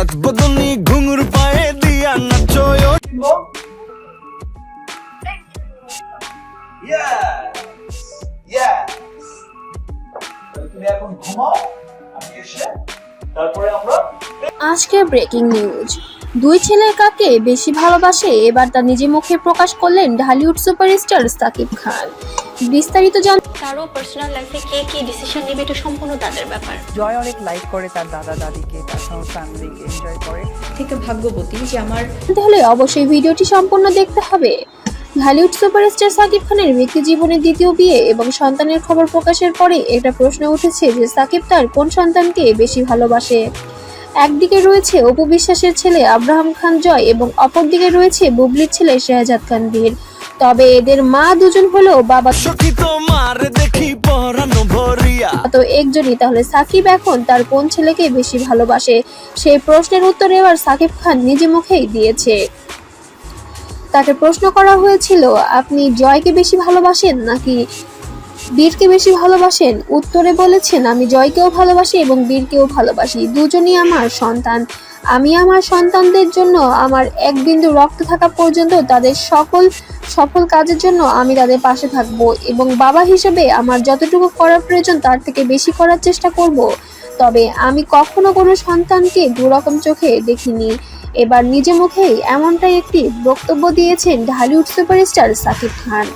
বদনি ঘুঙুর পায়ে দিয়া আজকের ব্রেকিং নিউজ দুই ছেলের কাকে বেশি ভালোবাসে এবার তা নিজে মুখে প্রকাশ করলেন ঢালিউড সুপারস্টার সাকিব খান। বিস্তারিত জান কারও পার্সোনাল লাইফে কে কি ডিসিশন নেবে এটা সম্পূর্ণ তাদের ব্যাপার। জয় অনেক লাইক করে তার দাদা দাদিকে তার সঙ্গে ফ্যামিলিকে এনজয় করে। থেকে ভাগ্যবতী যে আমার জানতে হলে অবশ্যই ভিডিওটি সম্পূর্ণ দেখতে হবে। ঢালিউড সুপারস্টার সাকিব খানের জীবনের দ্বিতীয় বিয়ে এবং সন্তানের খবর প্রকাশের পরে একটা প্রশ্ন উঠেছে যে সাকিব তার কোন সন্তানকে বেশি ভালোবাসে? একদিকে রয়েছে অপু বিশ্বাসের ছেলে আব্রাহাম খান জয় এবং অপরদিকে রয়েছে বুবলির ছেলে শেহজাদ খান বীর। তবে এদের মা দুজন হলেও বাবা তো একজনই, তাহলে সাকিব এখন তার কোন ছেলেকে বেশি ভালোবাসে? সেই প্রশ্নের উত্তর এবার সাকিব খান নিজে মুখেই দিয়েছে। তাকে প্রশ্ন করা হয়েছিল, আপনি জয়কে বেশি ভালোবাসেন নাকি বীরকে বেশি ভালোবাসেন? উত্তরে বলেছেন, আমি জয়কেও ভালোবাসি এবং বীরকেও ভালোবাসি। দুজনই আমার সন্তান। আমি আমার সন্তানদের জন্য আমার এক বিন্দু রক্ত থাকা পর্যন্ত তাদের সকল সফল কাজের জন্য আমি তাদের পাশে থাকব এবং বাবা হিসেবে আমার যতটুকু করার প্রয়োজন তার থেকে বেশি করার চেষ্টা করব। তবে আমি কখনো কোনো সন্তানকে দুরকম চোখে দেখিনি। এবার নিজে মুখেই এমনটাই একটি বক্তব্য দিয়েছেন ঢালিউড সুপারস্টার সাকিব খান।